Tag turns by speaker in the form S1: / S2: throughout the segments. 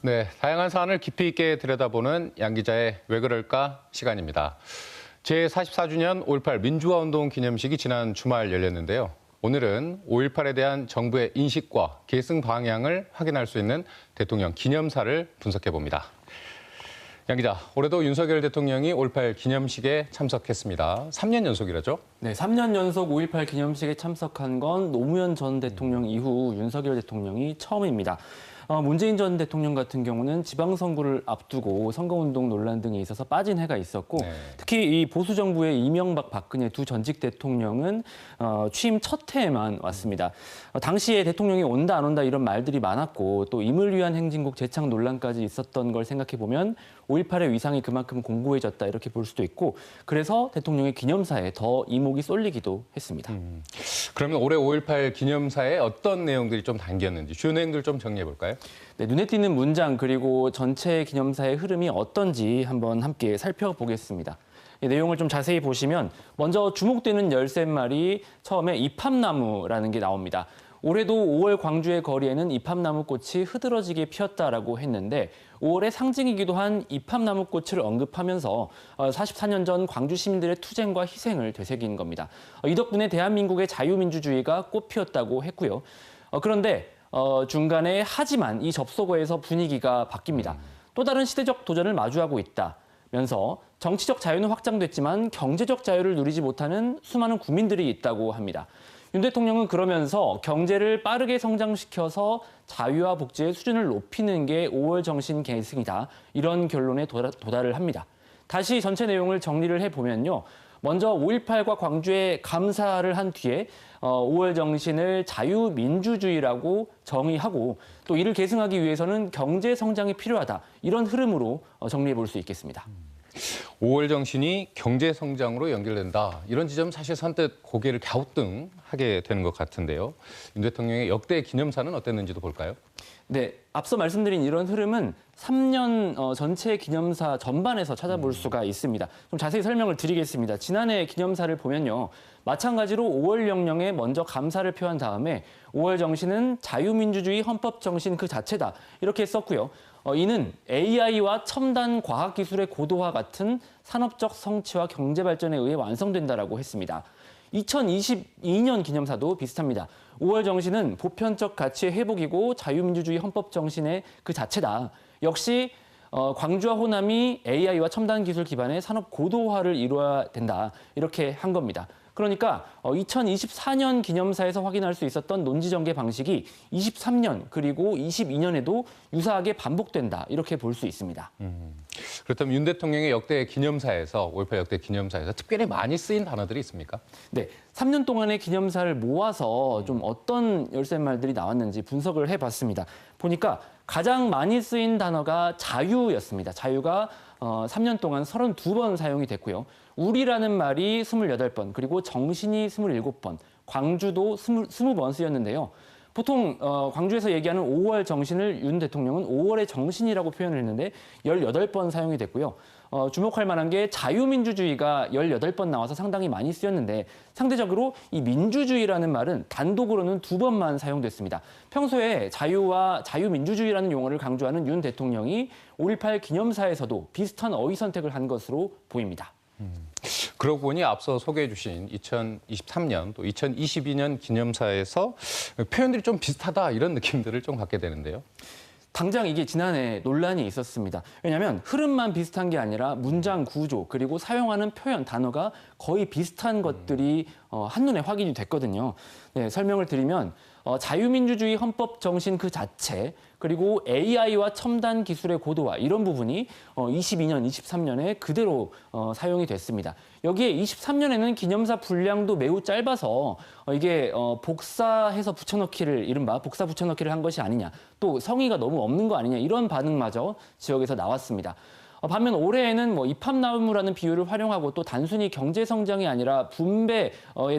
S1: 네, 다양한 사안을 깊이 있게 들여다보는 양 기자의 왜 그럴까 시간입니다. 제44주년 5.18 민주화 운동 기념식이 지난 주말 열렸는데요. 오늘은 5.18에 대한 정부의 인식과 계승 방향을 확인할 수 있는 대통령 기념사를 분석해 봅니다. 양 기자, 올해도 윤석열 대통령이 5.18 기념식에 참석했습니다. 3년 연속이라죠?
S2: 네, 3년 연속 5.18 기념식에 참석한 건 노무현 전 대통령 이후 윤석열 대통령이 처음입니다. 어, 문재인 전 대통령 같은 경우는 지방선거를 앞두고 선거운동 논란 등에 있어서 빠진 해가 있었고
S1: 네.
S2: 특히 이 보수 정부의 이명박 박근혜 두 전직 대통령은 어, 취임 첫 해에만 왔습니다. 어, 당시에 대통령이 온다 안 온다 이런 말들이 많았고 또 임을 위한 행진곡 재창 논란까지 있었던 걸 생각해 보면 5.18의 위상이 그만큼 공고해졌다 이렇게 볼 수도 있고 그래서 대통령의 기념사에 더 이목이 쏠리기도 했습니다.
S1: 그러면 올해 5.18 기념사에 어떤 내용들이 좀 담겼는지 주요 내용들 좀 정리해 볼까요?
S2: 네, 눈에 띄는 문장 그리고 전체 기념사의 흐름이 어떤지 한번 함께 살펴보겠습니다. 이 내용을 좀 자세히 보시면 먼저 주목되는 열쇠말이 처음에 이팝나무라는 게 나옵니다. 올해도 5월 광주의 거리에는 이팝나무 꽃이 흐드러지게 피었다라고 했는데 5월의 상징이기도 한 이팝나무 꽃을 언급하면서 44년 전 광주 시민들의 투쟁과 희생을 되새긴 겁니다. 어, 이 덕분에 대한민국의 자유민주주의가 꽃피었다고 했고요. 어, 그런데 어, 중간에 하지만 이 접속어에서 분위기가 바뀝니다. 또 다른 시대적 도전을 마주하고 있다면서 정치적 자유는 확장됐지만 경제적 자유를 누리지 못하는 수많은 국민들이 있다고 합니다. 윤 대통령은 그러면서 경제를 빠르게 성장시켜서 자유와 복지의 수준을 높이는 게 5월 정신 계승이다. 이런 결론에 도달, 도달을 합니다. 다시 전체 내용을 정리를 해보면요. 먼저 5.18과 광주에 감사를 한 뒤에 어, 5월 정신을 자유민주주의라고 정의하고 또 이를 계승하기 위해서는 경제 성장이 필요하다. 이런 흐름으로 어, 정리해 볼 수 있겠습니다.
S1: 5월 정신이 경제 성장으로 연결된다. 이런 지점 사실 선뜻 고개를 갸우뚱하게 되는 것 같은데요. 윤 대통령의 역대 기념사는 어땠는지도 볼까요?
S2: 네, 앞서 말씀드린 이런 흐름은 3년 어, 전체 기념사 전반에서 찾아볼 수가 있습니다. 좀 자세히 설명을 드리겠습니다. 지난해 기념사를 보면요. 마찬가지로 5월 영령에 먼저 감사를 표한 다음에 5월 정신은 자유민주주의 헌법 정신 그 자체다. 이렇게 썼고요. 어, 이는 AI와 첨단 과학기술의 고도화 같은 산업적 성취와 경제 발전에 의해 완성된다라고 했습니다. 2022년 기념사도 비슷합니다. 5월 정신은 보편적 가치의 회복이고 자유민주주의 헌법 정신의 그 자체다. 역시 어, 광주와 호남이 AI와 첨단 기술 기반의 산업 고도화를 이루어야 된다. 이렇게 한 겁니다. 그러니까 어, 2024년 기념사에서 확인할 수 있었던 논지 전개 방식이 23년 그리고 22년에도 유사하게 반복된다. 이렇게 볼 수 있습니다.
S1: 그렇다면 윤 대통령의 역대 기념사에서 5.18 역대 기념사에서 특별히 많이 쓰인 단어들이 있습니까?
S2: 네, 3년 동안의 기념사를 모아서 좀 어떤 열쇠말들이 나왔는지 분석을 해봤습니다. 보니까 가장 많이 쓰인 단어가 자유였습니다. 자유가 어, 3년 동안 32번 사용이 됐고요. 우리라는 말이 28번, 그리고 정신이 27번, 광주도 20, 20번 쓰였는데요. 보통 어, 광주에서 얘기하는 5월 정신을 윤 대통령은 5월의 정신이라고 표현을 했는데 18번 사용이 됐고요. 어, 주목할 만한 게 자유민주주의가 18번 나와서 상당히 많이 쓰였는데 상대적으로 이 민주주의라는 말은 단독으로는 두 번만 사용됐습니다. 평소에 자유와 자유민주주의라는 용어를 강조하는 윤 대통령이 5.18 기념사에서도 비슷한 어휘 선택을 한 것으로 보입니다.
S1: 그러고 보니 앞서 소개해 주신 2023년 또 2022년 기념사에서 표현들이 좀 비슷하다 이런 느낌들을 좀 갖게 되는데요.
S2: 당장 이게 지난해 논란이 있었습니다. 왜냐하면 흐름만 비슷한 게 아니라 문장 구조 그리고 사용하는 표현 단어가 거의 비슷한 것들이 어, 한눈에 확인이 됐거든요. 네, 설명을 드리면 어, 자유민주주의 헌법 정신 그 자체 그리고 AI와 첨단 기술의 고도화 이런 부분이 어, 22년, 23년에 그대로 어, 사용이 됐습니다. 여기에 23년에는 기념사 분량도 매우 짧아서 어, 이게 어, 복사해서 붙여넣기를 이른바 복사 붙여넣기를 한 것이 아니냐 또 성의가 너무 없는 거 아니냐 이런 반응마저 지역에서 나왔습니다. 어, 반면 올해에는 뭐 입합나무라는 비유를 활용하고 또 단순히 경제 성장이 아니라 분배에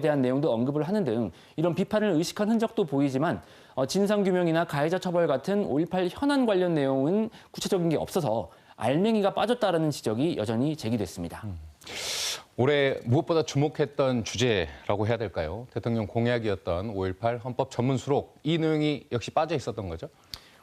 S2: 대한 내용도 언급을 하는 등 이런 비판을 의식한 흔적도 보이지만 어, 진상 규명이나 가해자 처벌 같은 5.18 현안 관련 내용은 구체적인 게 없어서 알맹이가 빠졌다라는 지적이 여전히 제기됐습니다.
S1: 올해 무엇보다 주목했던 주제라고 해야 될까요? 대통령 공약이었던 5.18 헌법 전문 수록 이 내용이 역시 빠져 있었던 거죠.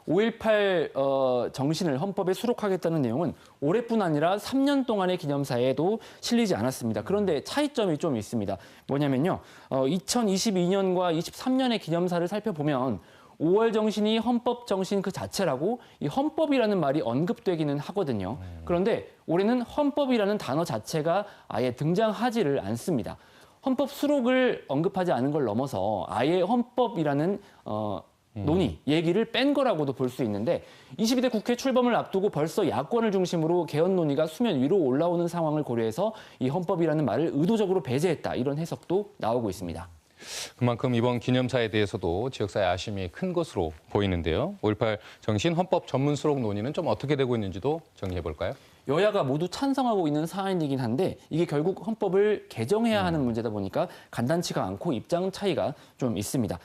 S2: 5.18 어, 정신을 헌법에 수록하겠다는 내용은 올해뿐 아니라 3년 동안의 기념사에도 실리지 않았습니다. 그런데 차이점이 좀 있습니다. 뭐냐면요. 어, 2022년과 23년의 기념사를 살펴보면 5월 정신이 헌법 정신 그 자체라고 이 헌법이라는 말이 언급되기는 하거든요. 그런데 올해는 헌법이라는 단어 자체가 아예 등장하지를 않습니다. 헌법 수록을 언급하지 않은 걸 넘어서 아예 헌법이라는 어, 논의, 얘기를 뺀 거라고도 볼 수 있는데 22대 국회 출범을 앞두고 벌써 야권을 중심으로 개헌 논의가 수면 위로 올라오는 상황을 고려해서 이 헌법이라는 말을 의도적으로 배제했다 이런 해석도 나오고 있습니다.
S1: 그만큼 이번 기념사에 대해서도 지역사회 아쉬움이 큰 것으로 보이는데요. 5.18 정신 헌법 전문 수록 논의는 좀 어떻게 되고 있는지도 정리해 볼까요?
S2: 여야가 모두 찬성하고 있는 사안이긴 한데 이게 결국 헌법을 개정해야 하는 문제다 보니까 간단치가 않고 입장 차이가 좀 있습니다.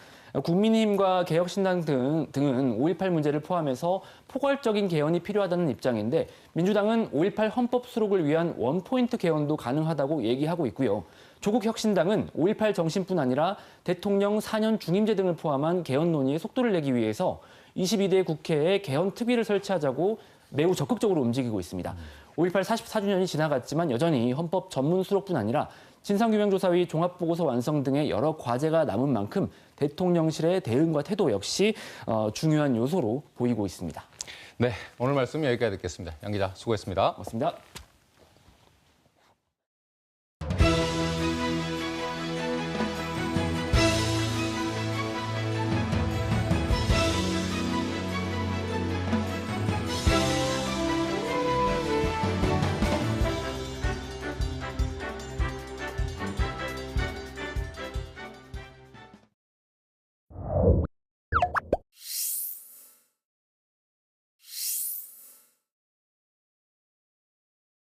S2: 국민의힘과 개혁신당 등, 등은 5.18 문제를 포함해서 포괄적인 개헌이 필요하다는 입장인데 민주당은 5.18 헌법 수록을 위한 원포인트 개헌도 가능하다고 얘기하고 있고요. 조국 혁신당은 5.18 정신뿐 아니라 대통령 4년 중임제 등을 포함한 개헌 논의에 속도를 내기 위해서 22대 국회에 개헌 특위를 설치하자고 매우 적극적으로 움직이고 있습니다. 5.18 44주년이 지나갔지만 여전히 헌법 전문 수록뿐 아니라 진상규명조사위 종합보고서 완성 등의 여러 과제가 남은 만큼 대통령실의 대응과 태도 역시 어, 중요한 요소로 보이고 있습니다.
S1: 네, 오늘 말씀 여기까지 듣겠습니다. 양 기자 수고했습니다.
S2: 고맙습니다.